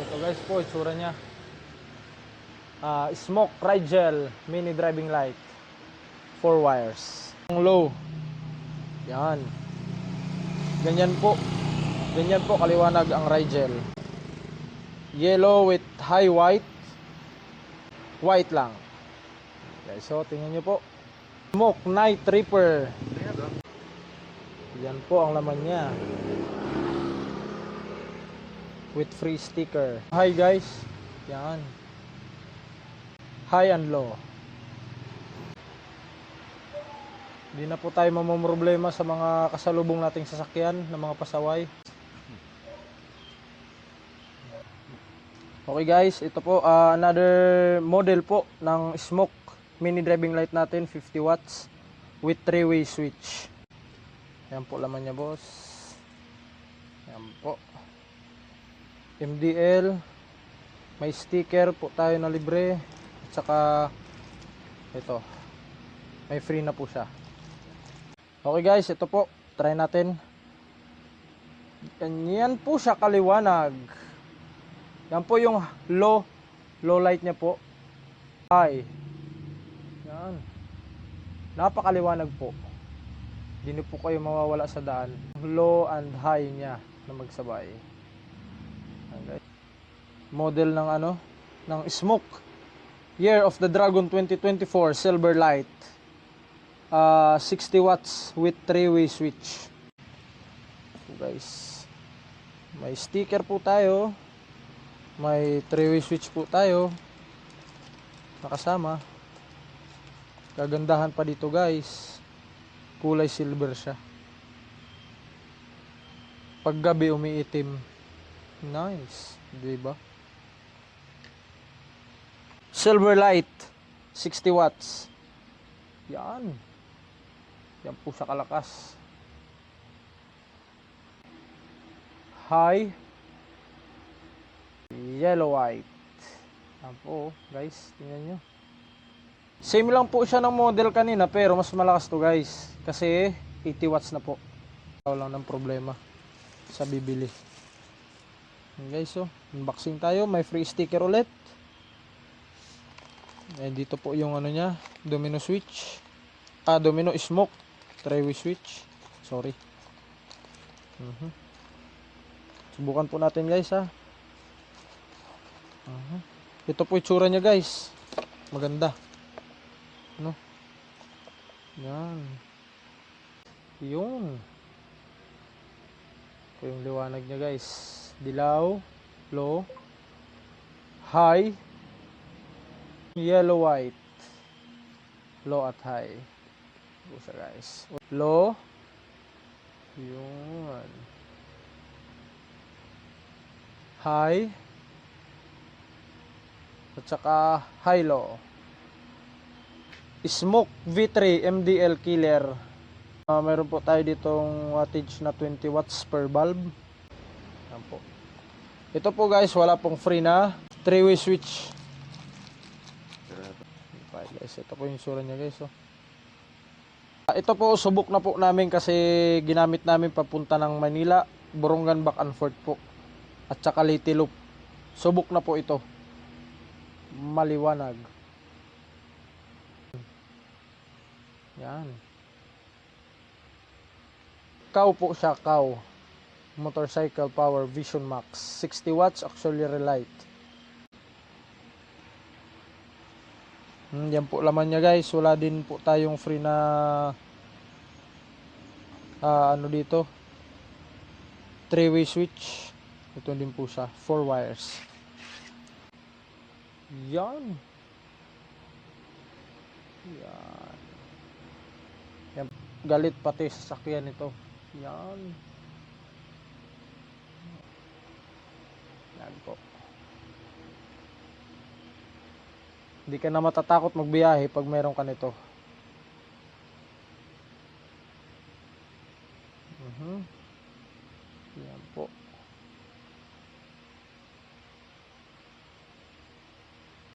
Ito guys po, itsura niya. Ah, smoke Rigel mini driving light. Four wires. Ang low. Yan. Ganyan po. Ganyan po kaliwanag ang Rigel. Yellow with high white. White lang. Guys, so tingnan nyo po. Smoke Night Reaper. Yan po ang laman niya. With free sticker. Hi guys. Yan. High and low. Hindi na po tayo mamumroblema sa mga kasalubong nating sasakyan ng mga pasaway. Okay guys, ito po ah, another model po ng smoke mini driving light natin 50 watts with three-way switch. Yan po laman niya boss. Yan po. MDL. May sticker po tayo na libre. At saka ito. May free na po siya. Okay guys, ito po. Try natin. Yan po siya kaliwanag. Yan po yung low low light niya po. High. Yan. Napakaliwanag po. Hindi po kayo mawawala sa daan. Low and high niya na magsabay. Model ng ano? Ng Smoke. Year of the Dragon 2024 Silver Light. Ah, 60 watts with three-way switch. So guys, may sticker po tayo. May three-way switch po tayo. Nakasama. Kagandahan pa dito guys. Kulay silver siya. Pag gabi umiitim. Nice. Di ba? Silver light. 60 watts. Yan. Yan po sa kalakas. High. Yellow white. Yan po, guys. Tingnan nyo. Same lang po siya ng model kanina pero mas malakas to guys. Kasi 80 watts na po. Wala lang ng problema sa bibili. Guys oh, unboxing tayo. May free sticker ulit. Eh, dito po yung ano niya, domino switch. Ah, domino smoke. Three-way switch. Sorry. Mhm. Subukan po natin guys ha. Mhm. Ito po itsura niya guys. Maganda. No? Yan. Yun. Ito yung liwanag niya guys. Dilaw, low, high, yellow white. Low at high. Siya guys. Low. Yun. High. At saka high low. Smoke V3 MDL killer. Ah, meron po tayo ditong wattage na 20 watts per bulb. Yan po. Ito po guys, wala pong free na 3-way switch. Guys, ito po yung sura niya guys. Oh. Ah, Ito po, subok na po namin kasi ginamit namin papunta ng Manila, Borongan back and forth po. At saka Leyte Loop. Subok na po ito. Maliwanag. Yan. Cow po siya, cow. Motorcycle power Vision Max. 60 watts auxiliary light. Hmm, yan po laman niya guys. Wala din po tayong free na ah, ano dito. Three-way switch. Ito din po siya. Four wires. Yan. Yan. Yan. Galit pati sa sakyan nito. Yan. Yan po. Hindi ka na matatakot magbiyahe pag meron ka nito. Mm-hmm.